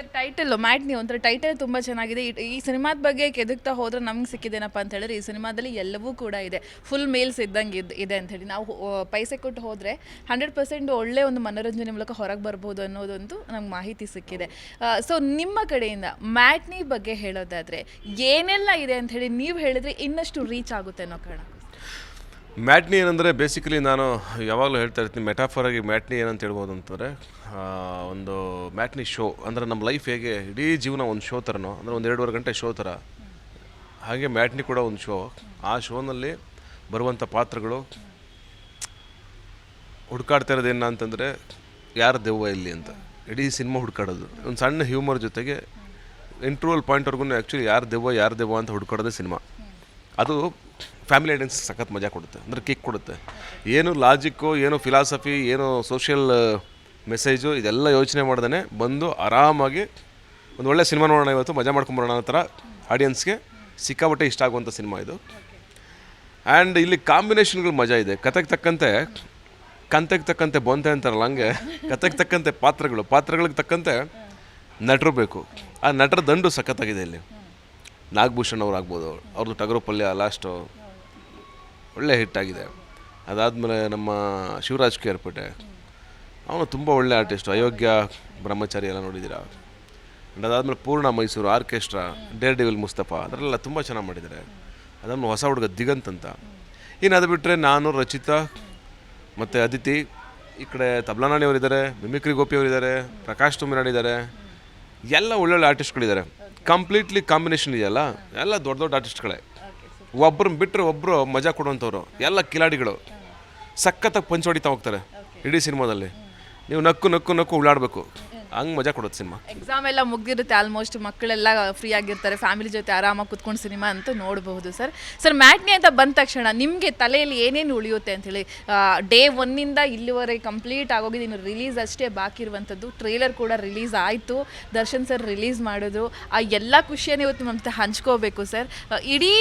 Sir title matinee ಒಂಥರ title ತುಂಬ ಚೆನ್ನಾಗಿದೆ. ಈ- ಸಿನಿಮಾದ ಬಗ್ಗೆ ಕೆದಕ್ತಾ ಹೋದ್ರೆ ನಮ್ಗೆ ಸಿಕ್ಕಿದೇನಪ್ಪ ಅಂತ ಹೇಳಿದ್ರೆ ಈ ಸಿನಿಮಾದಲ್ಲಿ ಎಲ್ಲವೂ ಕೂಡ ಇದೆ. ಫುಲ್ ಮೇಲ್ಸ್ ಇದ್ದಂಗೆ ಇದ್, ಇದೆ ಅಂತ ಹೇಳಿ. ನಾವು ಪೈಸೆ ಕೊಟ್ಟು ಹೋದರೆ ಹಂಡ್ರೆಡ್ ಪರ್ಸೆಂಟ್ ಒಳ್ಳೆ ಒಂದು ಮನೋರಂಜನೆ ಮೂಲಕ ಹೊರಗೆ ಬರ್ಬೋದು ಅನ್ನೋದಂತೂ ನಮ್ಗೆ ಮಾಹಿತಿ ಸಿಕ್ಕಿದೆ. ಸೊ ನಿಮ್ಮ ಕಡೆಯಿಂದ ಮ್ಯಾಟ್ನಿ ಬಗ್ಗೆ ಹೇಳೋದಾದರೆ ಏನೆಲ್ಲ ಇದೆ ಅಂತ ಹೇಳಿ ನೀವು ಹೇಳಿದ್ರೆ ಇನ್ನಷ್ಟು ರೀಚ್ ಆಗುತ್ತೆ ಅನ್ನೋ ಕಾರಣ ಮ್ಯಾಟ್ನಿ ಏನಂದರೆ ಬೇಸಿಕಲಿ ನಾನು ಯಾವಾಗಲೂ ಹೇಳ್ತಾ ಇರ್ತೀನಿ ಮೆಟಾಫರಾಗಿ ಮ್ಯಾಟ್ನಿ ಏನಂತ ಹೇಳ್ಬೋದು ಅಂತಂದರೆ ಒಂದು ಮ್ಯಾಟ್ನಿ ಶೋ ಅಂದರೆ ನಮ್ಮ ಲೈಫ್ ಹೇಗೆ, ಇಡೀ ಜೀವನ ಒಂದು ಶೋ ಥರನೋ ಅಂದರೆ ಒಂದು ಎರಡೂವರೆ ಗಂಟೆ ಶೋ ಥರ ಹಾಗೆ ಮ್ಯಾಟ್ನಿ ಕೂಡ ಒಂದು ಶೋ ಆ ಶೋನಲ್ಲಿ ಬರುವಂಥ ಪಾತ್ರಗಳು, ಹುಡುಕಾಡ್ತಾ ಇರೋದೇನು ಅಂತಂದರೆ, ಯಾರು ದೆವ್ವ ಇಲ್ಲಿ ಅಂತ. ಇಡೀ ಸಿನಿಮಾ ಹುಡುಕಾಡೋದು. ಒಂದು ಸಣ್ಣ ಹ್ಯೂಮರ್ ಜೊತೆಗೆ ಇಂಟ್ರೋಲ್ ಪಾಯಿಂಟ್ವರೆಗೂ ಆ್ಯಕ್ಚುಲಿ ಯಾರು ದೆವ್ವ ಯಾರು ದೆವ್ವ ಅಂತ ಹುಡುಕಾಡೋದೇ ಸಿನಿಮಾ ಅದು ಫ್ಯಾಮಿಲಿ ಐಡೆನ್ಸ್ ಸಖತ್ ಮಜಾ ಕೊಡುತ್ತೆ, ಅಂದರೆ ಕಿಕ್ ಕೊಡುತ್ತೆ. ಏನು ಲಾಜಿಕ್ಕು ಏನು ಫಿಲಾಸಫಿ ಏನು ಸೋಷಿಯಲ್ ಮೆಸೇಜು ಇದೆಲ್ಲ ಯೋಚನೆ ಮಾಡ್ದೇ ಬಂದು ಆರಾಮಾಗಿ ಒಂದು ಒಳ್ಳೆ ಸಿನಿಮಾ ನೋಡೋಣ ಇವತ್ತು, ಮಜಾ ಮಾಡ್ಕೊಂಬರೋಣ ಅನ್ನೋ ಥರ ಆಡಿಯನ್ಸ್ಗೆ ಸಿಕ್ಕಾಪಟ್ಟೆ ಇಷ್ಟ ಆಗುವಂಥ ಸಿನಿಮಾ ಇದು. ಆ್ಯಂಡ್ ಇಲ್ಲಿ ಕಾಂಬಿನೇಷನ್ಗಳು ಮಜಾ ಇದೆ. ಕತೆಗೆ ತಕ್ಕಂತೆ ಕಂತೆಗೆ ತಕ್ಕಂತೆ ಬೊಂತೆ ಅಂತಾರಲ್ಲ ಹಂಗೆ ಕತೆಗೆ ತಕ್ಕಂತೆ ಪಾತ್ರಗಳು. ಪಾತ್ರಗಳಿಗೆ ತಕ್ಕಂತೆ ನಟರು ಬೇಕು. ಆ ನಟರ ದಂಡು ಸಖತ್ತಾಗಿದೆ ಇಲ್ಲಿ. ನಾಗಭೂಷಣ್ ಅವ್ರು ಆಗ್ಬೋದು ಅವ್ರದ್ದು ಟಗರು ಪಲ್ಯ ಲಾಸ್ಟು ಒಳ್ಳೆ ಹಿಟ್ ಆಗಿದೆ. ಅದಾದಮೇಲೆ ನಮ್ಮ ಶಿವರಾಜ್ ಕೇರ್ಪೇಟೆ ಅವನು ತುಂಬ ಒಳ್ಳೆ ಆರ್ಟಿಸ್ಟು ಅಯೋಗ್ಯ, ಬ್ರಹ್ಮಚಾರಿ ಎಲ್ಲ ನೋಡಿದ್ದೀರಾ? ಆ್ಯಂಡ್ ಅದಾದಮೇಲೆ ಪೂರ್ಣ Mysuru orchestra daredevil Mustafa ಅದರೆಲ್ಲ ತುಂಬ ಚೆನ್ನಾಗಿ ಮಾಡಿದ್ದಾರೆ. ಅದನ್ನು ಹೊಸ ಹುಡುಗ ದಿಗಂತ್ ಅಂತ. ಇನ್ನು ಅದು ಬಿಟ್ಟರೆ ನಾನು, ರಚಿತಾ, ಮತ್ತು ಅದಿತಿ, ಈ ಕಡೆ ತಬ್ಲಾನಾಣಿ ಅವರಿದ್ದಾರೆ, ಮಿಮಿಕ್ರಿ ಗೋಪಿ ಅವರಿದ್ದಾರೆ, ಪ್ರಕಾಶ್ ತುಮಿರಾಣಿದ್ದಾರೆ ಎಲ್ಲ ಒಳ್ಳೊಳ್ಳೆ ಆರ್ಟಿಸ್ಟ್ಗಳಿದ್ದಾರೆ ಕಂಪ್ಲೀಟ್ಲಿ ಕಾಂಬಿನೇಷನ್ ಇದೆಯಲ್ಲ? ಎಲ್ಲ ದೊಡ್ಡ ದೊಡ್ಡ ಆರ್ಟಿಸ್ಟ್ಗಳೇ ಒಬ್ಬರನ್ನ ಬಿಟ್ಟರೆ ಒಬ್ಬರು ಮಜಾ ಕೊಡುವಂಥವ್ರು, ಎಲ್ಲ ಕಿಲಾಡಿಗಳು. ಸಖತ್ತಾಗಿ ಪಂಚ್ ಹೊಡಿತಾ ಹೋಗ್ತಾರೆ, ಇಡೀ ಸಿನಿಮಾದಲ್ಲಿ. ನೀವು ನಕ್ಕು ನಕ್ಕು ನಕ್ಕು ಉಳ್ಳಾಡಬೇಕು. ಹಂಗೆ ಮಜಾ ಕೊಡುತ್ತೆ ಸಿನಿಮಾ. ಎಕ್ಸಾಮ್ ಎಲ್ಲ ಮುಗ್ದಿರುತ್ತೆ ಆಲ್ಮೋಸ್ಟ್ ಮಕ್ಕಳೆಲ್ಲ ಫ್ರೀ ಆಗಿರ್ತಾರೆ ಫ್ಯಾಮಿಲಿ ಜೊತೆ ಆರಾಮಾಗಿ ಕುತ್ಕೊಂಡು ಸಿನಿಮಾ ಅಂತ ನೋಡಬಹುದು ಸರ್ ಸರ್ ಮ್ಯಾಟ್ನಿ ಅಂತ ಬಂದ ತಕ್ಷಣ ನಿಮಗೆ ತಲೆಯಲ್ಲಿ ಏನೇನು ಉಳಿಯುತ್ತೆ ಅಂತೇಳಿ ಡೇ ಒನ್ನಿಂದ ಇಲ್ಲಿವರೆಗೆ ಕಂಪ್ಲೀಟ್ ಆಗೋಗಿದೆ ಇನ್ನು ರಿಲೀಸ್ ಅಷ್ಟೇ ಬಾಕಿ ಇರುವಂಥದ್ದು ಟ್ರೇಲರ್ ಕೂಡ ರಿಲೀಸ್ ಆಯಿತು. ದರ್ಶನ್ ಸರ್ ರಿಲೀಸ್ ಮಾಡಿದ್ರು. ಆ ಎಲ್ಲ ಖುಷಿಯನ್ನು ಇವತ್ತು ನಮ್ಮ ಹಂಚ್ಕೋಬೇಕು ಸರ್ ಇಡೀ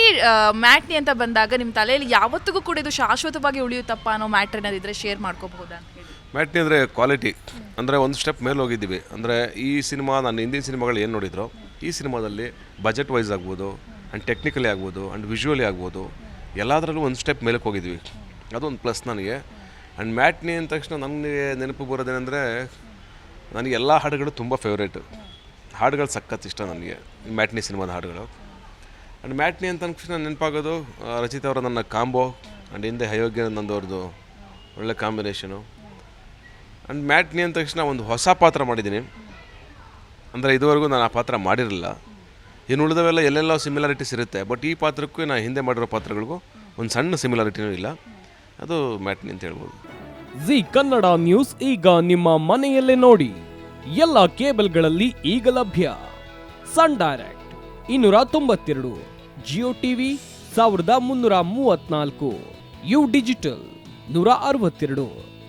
ಮ್ಯಾಟ್ನಿ ಅಂತ ಬಂದಾಗ ನಿಮ್ಮ ತಲೆಯಲ್ಲಿ ಯಾವತ್ತಿಗೂ ಕೂಡ ಇದು ಶಾಶ್ವತವಾಗಿ ಉಳಿಯುತ್ತಪ್ಪ ಅನ್ನೋ ಮ್ಯಾಟ್ರ್ ಏನಾದಿದ್ರೆ ಶೇರ್ ಮಾಡ್ಕೋಬಹುದಾ ಹೇಳಿ ಮ್ಯಾಟ್ನಿ ಅಂದರೆ ಕ್ವಾಲಿಟಿ ಅಂದರೆ ಒಂದು ಸ್ಟೆಪ್ ಮೇಲೆ ಹೋಗಿದ್ದೀವಿ. ಅಂದರೆ ಈ ಸಿನಿಮಾ ನಾನು ಹಿಂದಿನ ಸಿನಿಮಾಗಳು ಏನು ನೋಡಿದ್ರು? ಈ ಸಿನಿಮಾದಲ್ಲಿ ಬಜೆಟ್ ವೈಸ್ ಆಗ್ಬೋದು ಆ್ಯಂಡ್ ಟೆಕ್ನಿಕಲಿ ಆಗ್ಬೋದು ಆ್ಯಂಡ್ ವಿಜುವಲಿ ಆಗ್ಬೋದು. ಎಲ್ಲದರಲ್ಲೂ ಒಂದು ಸ್ಟೆಪ್ ಮೇಲಕ್ಕೆ ಹೋಗಿದ್ವಿ ಅದೊಂದು ಪ್ಲಸ್ ನನಗೆ. ಆ್ಯಂಡ್ ಮ್ಯಾಟ್ನಿ ಅಂದ ತಕ್ಷಣ ನನಗೆ ನೆನಪು ಬರೋದೇನೆಂದರೆ, ನನಗೆ ಎಲ್ಲ ಹಾಡುಗಳು ತುಂಬ ಫೇವ್ರೇಟು ಹಾಡುಗಳು ಸಖತ್ ಇಷ್ಟ ನನಗೆ ಮ್ಯಾಟ್ನಿ ಸಿನಿಮಾದ ಹಾಡುಗಳು. ಆ್ಯಂಡ್ ಮ್ಯಾಟ್ನಿ ಅಂತ ತಕ್ಷಣ ನೆನಪಾಗೋದು ರಚಿತ ಅವರ ನನ್ನ ಕಾಂಬೋ ಆ್ಯಂಡ್ ಹಿಂದೆ ಅಯೋಗ್ಯ ನಂದವ್ರದ್ದು ಒಳ್ಳೆ ಕಾಂಬಿನೇಷನು ಆ್ಯಂಡ್ ಮ್ಯಾಟ್ನಿ ಅಂದ ತಕ್ಷಣ ಒಂದು ಹೊಸ ಪಾತ್ರ ಮಾಡಿದ್ದೀನಿ. ಅಂದರೆ ಇದುವರೆಗೂ ನಾನು ಆ ಪಾತ್ರ ಮಾಡಿರಲಿಲ್ಲ. ಇನ್ನು ಉಳಿದವೆಲ್ಲ ಎಲ್ಲೆಲ್ಲ ಸಿಮಿಲಾರಿಟೀಸ್ ಇರುತ್ತೆ. ಬಟ್ ಈ ಪಾತ್ರಕ್ಕೂ ನಾನು ಹಿಂದೆ ಮಾಡಿರೋ ಪಾತ್ರಗಳಿಗೂ ಒಂದು ಸಣ್ಣ ಸಿಮಿಲಾರಿಟಿನೂ ಇಲ್ಲ. ಅದು ಮ್ಯಾಟ್ನಿ ಅಂತ ಹೇಳ್ಬೋದು. ಜಿ ಕನ್ನಡ ನ್ಯೂಸ್ ಈಗ ನಿಮ್ಮ ಮನೆಯಲ್ಲೇ ನೋಡಿ. ಎಲ್ಲ ಕೇಬಲ್ಗಳಲ್ಲಿ ಈಗ ಲಭ್ಯ. ಸನ್ ಡೈರೆಕ್ಟ್ ಇನ್ನೂರ ತೊಂಬತ್ತೆರಡು ಜಿಯೋ ಟಿವಿ ಸಾವಿರದ ಮುನ್ನೂರ ಮೂವತ್ನಾಲ್ಕು ಯು ಡಿಜಿಟಲ್ ನೂರ ಅರವತ್ತೆರಡು.